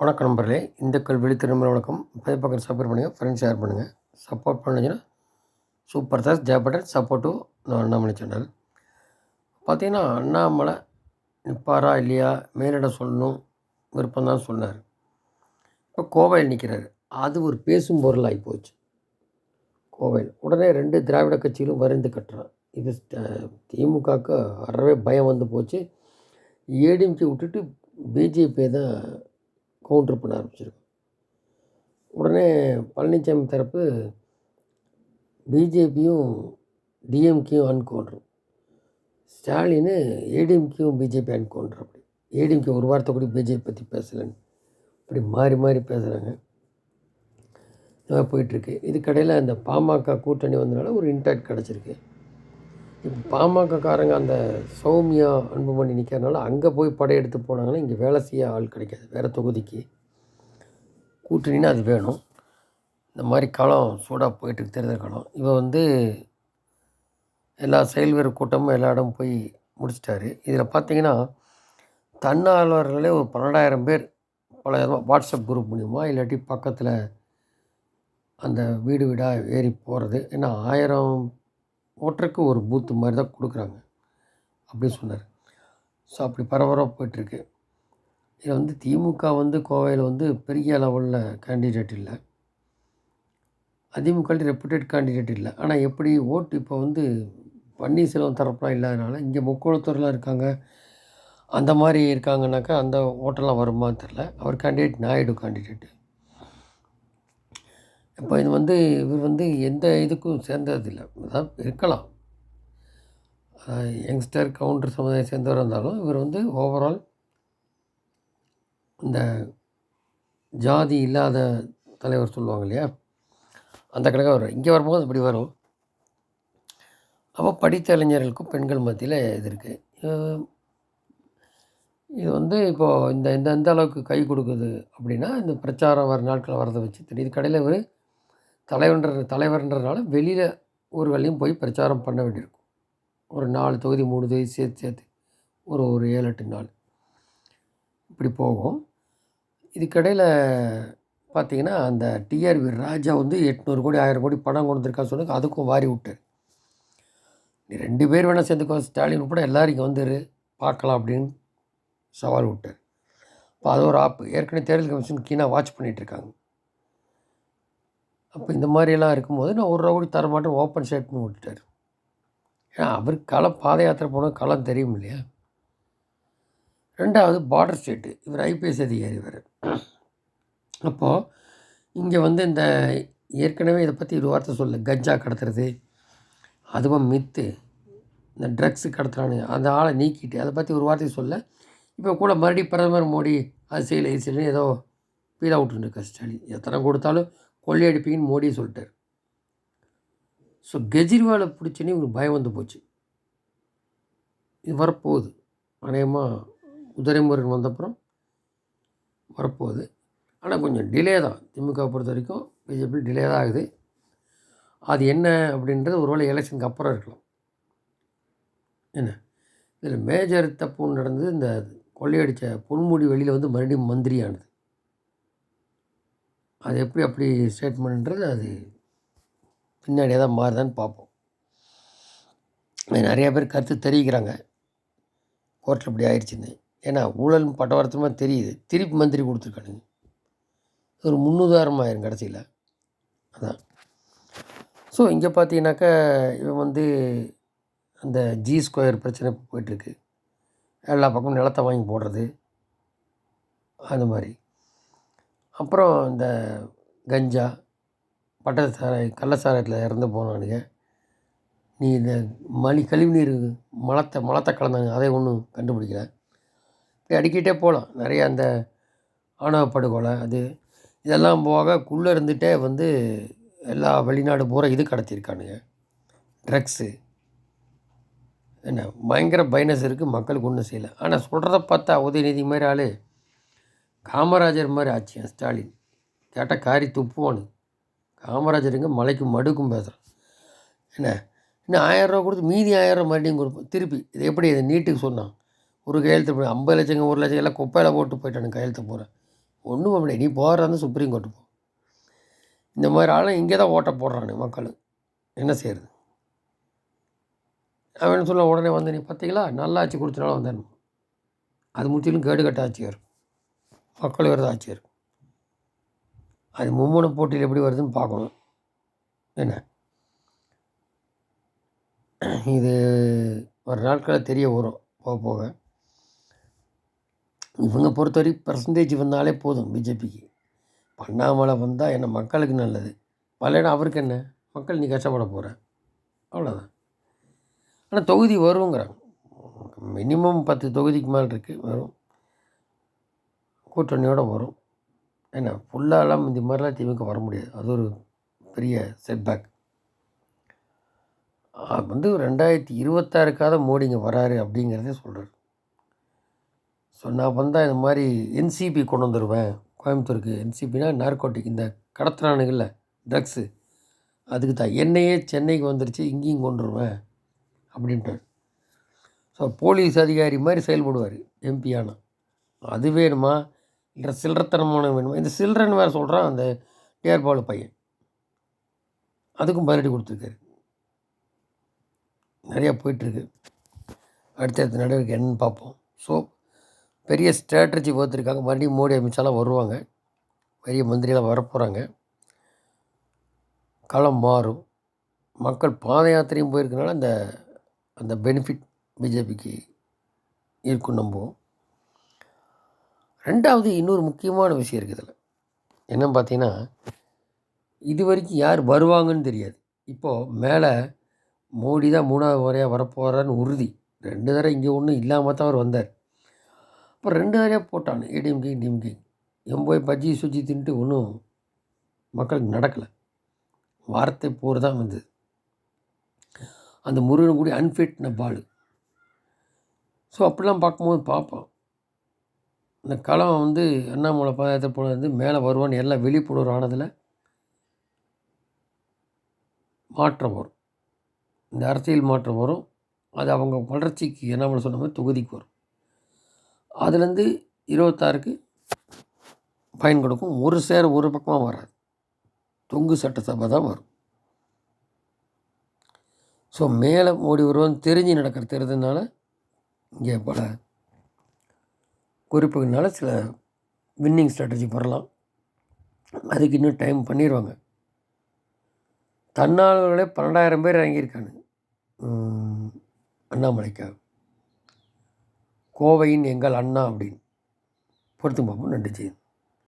வணக்கம் நண்பர்களே. இந்த கல்வி திரும்ப வணக்கம். இப்போ பக்கம் சப்போர்ட் பண்ணுங்கள் ஃப்ரெண்ட்ஸ் ஷேர் பண்ணுங்கள் சப்போர்ட் பண்ணுங்கன்னா சூப்பர் தாஸ் ஜெயபட்டர் சப்போர்ட்டு நான் அண்ணாமலை சேனல் பார்த்தீங்கன்னா அண்ணாமலை நிற்பாரா இல்லையா? மேலிடம் சொல்லணும் விருப்பம் தான் சொன்னார். இப்போ கோவையில் நிற்கிறாரு அது ஒரு பேசும் பொருளாகி போச்சு. கோவையில். உடனே ரெண்டு திராவிட கட்சிகளும் வரைந்து கட்டுறான் இது திமுகவுக்கு அறவே பயம் வந்து போச்சு. ஏடிஎம்கே விட்டுட்டு பிஜேபி தான் கவுண்டர் பண்ண ஆரம்பிச்சிருக்கு. உடனே பழனிசாமி தரப்பு பிஜேபியும் டிஎம்கேயும் அன்கவுண்டரும் ஸ்டாலின் ஏடிஎம்கேயும் பிஜேபி அன்கவுண்டர் அப்படி. ஏடிஎம்கே ஒரு வார்த்தை கூட பிஜேபி பற்றி பேசலைன்னு. இப்படி மாறி மாறி பேசுகிறாங்க இந்த மாதிரி போயிட்டுருக்கு இதுக்கடையில் அந்த பாமக கூட்டணி வந்தனால ஒரு இன்டாக்ட் கிடச்சிருக்கு. இப்போ பாமகக்காரங்க அந்த சௌமியா அன்புமணி நிற்கிறனால அங்கே போய் படையெடுத்து போனாங்கன்னா இங்கே வேலை செய்ய ஆள் கிடைக்காது. வேறு தொகுதிக்கு. கூட்டணின்னா அது வேணும். இந்த மாதிரி காலம் சூடாக போயிட்டு தேர்தல் காலம் இவன் வந்து எல்லா செயல்வீர கூட்டமும் எல்லா இடம் போய் முடிச்சிட்டாரு. இதில் பார்த்தீங்கன்னா தன்னார்வலர்களே ஒரு பன்னெண்டாயிரம் பேர் பல வாட்ஸ்அப் குரூப் மூலிமா இல்லாட்டி பக்கத்தில் அந்த வீடு வீடாக ஏறி போகிறது ஏன்னா ஆயிரம் ஓட்டருக்கு ஒரு பூத்து மாதிரி தான் கொடுக்குறாங்க. அப்படின்னு சொன்னார். ஸோ அப்படி பரபரப்பாக போயிட்டுருக்கு. இதில் வந்து திமுக வந்து கோவையில் வந்து பெரிய லெவலில் கேண்டிடேட் இல்லை. அதிமுக ரெப்புடேட் கேண்டிடேட் இல்லை. ஆனால் எப்படி ஓட்டு இப்போ வந்து பன்னீர்செல்வம் தரப்புலாம் இல்லாதனால இங்கே முக்கோணத்தூர்லாம் இருக்காங்க. அந்த மாதிரி இருக்காங்கனாக்கா அந்த ஓட்டெல்லாம் வருமான்னு தெரில அவர் கேண்டிடேட் நாயுடு கேண்டிடேட்டு இப்போ இது வந்து இவர் வந்து எந்த இதுக்கும் சேர்ந்ததில்லை. அதான் இருக்கலாம். யங்ஸ்டர் கவுண்டர் சமுதாயம் சேர்ந்தவர் இருந்தாலும் இவர் வந்து ஓவரால் இந்த ஜாதி இல்லாத தலைவர் சொல்லுவாங்க இல்லையா? அந்த கணக்காக வரும் இங்கே வரும்போது இப்படி வரும். அப்போ படித்த இளைஞர்களுக்கும் பெண்கள் மத்தியில் இது இருக்குது இது வந்து இப்போது இந்த இந்த எந்த அளவுக்கு கை கொடுக்குது அப்படின்னா இந்த பிரச்சாரம் வர நாட்கள் வரதை வச்சு தெரியுது கடையில் இவர் தலைவன்ற தலைவர்ன்றதுனால வெளியில் ஊர்களையும் போய் பிரச்சாரம் பண்ண வேண்டியிருக்கும். ஒரு நாலு தொகுதி மூணு தொகுதி சேர்த்து சேர்த்து ஒரு ஒரு ஏழு எட்டு நாள். இப்படி போகும். இதுக்கடையில் பார்த்தீங்கன்னா அந்த டிஆர்பி ராஜா வந்து எட்நூறு கோடி ஆயிரம் கோடி பணம் கொண்டு சொன்னாங்க அதுக்கும் வாரி விட்டார். நீ ரெண்டு பேர் வேணால் சேர்ந்துக்கோ ஸ்டாலின் உட்பட எல்லோரும் இங்கே வந்துரு பார்க்கலாம் அப்படின்னு சவால் விட்டார். இப்போ அது ஒரு ஆப் ஏற்கனவே தேர்தல் கமிஷன் கீழே வாட்ச் பண்ணிகிட்ருக்காங்க அப்போ இந்த மாதிரியெல்லாம் இருக்கும்போது நான் ஒரு ரூபா கூட ஓப்பன் ஸ்டேட்மெண்ட் விட்டுட்டார். ஏன்னா அவருக்கு களம் பாத யாத்திரை போனால் களம் தெரியும் இல்லையா? ரெண்டாவது பார்டர் ஸ்டேட்டு இவர் ஐபிஎஸ் அதிகாரி இவர். அப்போது இங்கே வந்து இந்த ஏற்கனவே இதை பற்றி ஒரு வார்த்தை சொல்ல. கஞ்சா கடத்துறது அதுவும் மித்து இந்த ட்ரக்ஸு கடத்துறானுங்க. அந்த ஆளை நீக்கிட்டு அதை பற்றி ஒரு வார்த்தை சொல்ல. இப்போ கூட மறுபடியும் பிரதமர் மோடி அது செய்யலை இது ஏதோ ஃபீல் அவுட் இருக்கா ஸ்டாலின் எத்தனை கொடுத்தாலும் கொள்ளையடிப்பீங்கன்னு மோடி சொல்லிட்டார். ஸோ கெஜ்ரிவாலை பிடிச்சோன்னே இவங்களுக்கு பயம் வந்து போச்சு. இது வரப்போகுது. அநேகமாக உதயமுருகன் வந்தப்புறம் வரப்போகுது. ஆனால் கொஞ்சம் டிலே தான். திமுக பொறுத்த வரைக்கும் பிஜேபி டிலே தான் ஆகுது. அது என்ன அப்படின்றது ஒருவேளை எலெக்ஷனுக்கு அப்புறம் இருக்கலாம். என்ன? இதில் மேஜர் தப்பு நடந்தது இந்த கொள்ளையடித்த பொன்முடி வெளியில் வந்து மறுபடியும் மந்திரியானது. அது எப்படி அப்படி ஸ்டேட்மெண்ட்ன்றது அது பின்னாடியே தான் மாறுதான்னு பார்ப்போம். நிறையா பேர் கருத்து தெரிவிக்கிறாங்க. கோர்ட்டில் இப்படி ஆயிடுச்சுன்னு. ஏன்னா ஊழல் பட்டவர்த்தமாக தெரியுது. திருப்பி மந்திரி கொடுத்துருக்கானுங்க. ஒரு முன்னுதாரணம் ஆயிரும் கடைசியில். அதான். ஸோ இங்கே பார்த்தீங்கன்னாக்கா இவன் வந்து அந்த ஜி ஸ்கொயர் பிரச்சனை போயிட்டுருக்கு. எல்லா பக்கமும் நிலத்தை வாங்கி போடுறது. அந்த மாதிரி. அப்புறம் இந்த கஞ்சா பட்டை சாராய கள்ள சாராயத்தில் இறந்து போனானுங்க. நீ இந்த மலி கழிவுநீர் மலத்தை மலத்தை கலந்தாங்க அதை ஒன்றும் கண்டுபிடிக்கல. இப்படி அடிக்கிட்டே போகலாம் நிறைய அந்த ஆணவ படுகொலை அது இதெல்லாம் போக குள்ளே இருந்துகிட்டே வந்து எல்லா வெளிநாடு பூரா இது கடத்தியிருக்கானுங்க. ட்ரக்ஸு என்ன? பயங்கர பைனஸ் இருக்குது மக்களுக்கு ஒன்றும் செய்யலை. ஆனால் சொல்கிறத பார்த்தா உதயநிதி மாதிரி ஆள். காமராஜர் மாதிரி ஆச்சு ஸ்டாலின். கேட்டால் காரி துப்புவானு. காமராஜருங்க மலைக்கும் மடுக்கும் பேசுகிறான் என்ன? இன்னும் ஆயிரரூவா கொடுத்து மீதி ஆயிரரூவா மறுபடியும் கொடுப்போம் திருப்பி. இது எப்படி இது நீட்டுக்கு சொன்னான்? ஒரு கையெழுத்து போய் ஐம்பது லட்சங்க ஒரு லட்சம் எல்லாம் குப்பையில் போட்டு போயிட்டானு கையெழுத்து போகிறேன் ஒன்றும் பண்ண நீ போகிறதா சுப்ரீம் கோர்ட்டு போ. இந்த மாதிரி ஆளும் இங்கே தான் ஓட்டை போடுறானு மக்கள். என்ன செய்கிறது அவன் சொல்ல உடனே வந்து நீ பார்த்தீங்களா நல்லா கொடுத்தனால வந்தேன் அது முற்றிலும் கேடு கட்ட ஆட்சியாக இருக்கும் மக்கள் விரத அது மும்முனை போட்டியில் எப்படி வருதுன்னு பார்க்கணும். என்ன? இது ஒரு நாட்களில் தெரிய வரும் போக போக. இவங்க பொறுத்தவரை பர்சன்டேஜ் வந்தாலே போதும் பிஜேபிக்கு. பண்ணாமலை வந்தால் என்ன மக்களுக்கு நல்லது. வரலைன்னா அவருக்கு என்ன? மக்கள் நீ கஷ்டப்பட போகிற அவ்வளோதான் ஆனால் தொகுதி வருங்கிறாங்க. மினிமம் பத்து தொகுதிக்கு மேலே இருக்குது வரும். கூட்டணியோடு வரும். என்ன ஃபுல்லாலாம் இந்த மாதிரிலாம் திமுக வர முடியாது. அது ஒரு பெரிய செட்பேக் வந்து ரெண்டாயிரத்தி இருபத்தாறுக்காக மோடி இங்கே வராரு அப்படிங்கிறதே சொல்கிறார் ஸோ நான் வந்தால் இந்த மாதிரி என்சிபி கொண்டு வந்துடுவேன் கோயம்புத்தூருக்கு. என்சிபினா நார்கோட்டிக் இந்த கடத்துறானுங்கள்ல ட்ரக்ஸு அதுக்கு தான். என்னையே சென்னைக்கு வந்துருச்சு இங்கேயும் கொண்டு வருவேன் ஸோ போலீஸ் அதிகாரி மாதிரி செயல்படுவார் எம்பி ஆனால் அது வேணுமா? இல்லை சில்லறத்தனமான வேணுமா? இந்த சில்லறன்னு வேறு சொல்கிறான் அந்த ஏற்பாடு பையன். அதுக்கும் பதிலடி கொடுத்துருக்காரு. நிறையா போயிட்டுருக்கு. அடுத்தடுத்த நடவடிக்கை என்னன்னு பார்ப்போம். ஸோ பெரிய ஸ்ட்ராட்டஜி பார்த்துருக்காங்க. மறுபடியும் மோடி அமித்ஷாலாம் வருவாங்க. பெரிய மந்திரிலாம் வரப்போகிறாங்க களம் மாறும். மக்கள் பாத யாத்திரையும் போயிருக்கனால அந்த அந்த பெனிஃபிட் பிஜேபிக்கு இருக்கும் நம்புவோம். ரெண்டாவது இன்னொரு முக்கியமான விஷயம் இருக்குது இதில். என்னன்னு பார்த்தீங்கன்னா இது வரைக்கும் யார் வருவாங்கன்னு தெரியாது. இப்போது மேலே மோடி தான் மூணாவது முறையாக வரப்போகிறான்னு உறுதி. ரெண்டு தடவை இங்கே ஒன்றும் இல்லாமல் தான் அவர் வந்தார். அப்போ ரெண்டு தடவையாக போட்டான் ஏடிஎம்கே டிஎம்கே என் போய் பஜ்ஜி சுஜி தின்ட்டு ஒன்றும் மக்களுக்கு நடக்கலை. வார்த்தை போர் தான் வந்தது. அந்த முருகன் கூட அன்ஃபிட்ன பால். ஸோ அப்படிலாம் பார்க்கும்போது பார்ப்போம் இந்த களம் வந்து அண்ணாமலை பாதயாத்திரை போனது வந்து மேலே வருவான்னு எல்லாம் விழிப்புணர்வு ஆனதில் மாற்றம் வரும். இந்த அரசியல் மாற்றம் வரும். அது அவங்க வளர்ச்சிக்கு என்ன சொன்ன மாதிரி தொகுதிக்கு வரும். அதுலேருந்து இருபத்தாறுக்கு பயன் கொடுக்கும். ஒரு சேர ஒரு பக்கமாக வராது. தொங்கு சட்டசபை தான் வரும். ஸோ மேலே மோடி வருவான்னு தெரிஞ்சு நடக்கிற தேர்தல்னால இங்கே பல குறிப்புகள்னால சில வின்னிங் ஸ்ட்ராட்டஜி வரலாம் அதுக்கு இன்னும் டைம் பண்ணிடுவாங்க தன்னாளர்களே பன்னெண்டாயிரம் பேர் இறங்கியிருக்காங்க. அண்ணாமலைக்காக கோவையின் எங்கள் அண்ணா அப்படின்னு. பொறுத்து பார்ப்போம் நன்றி செய்யுது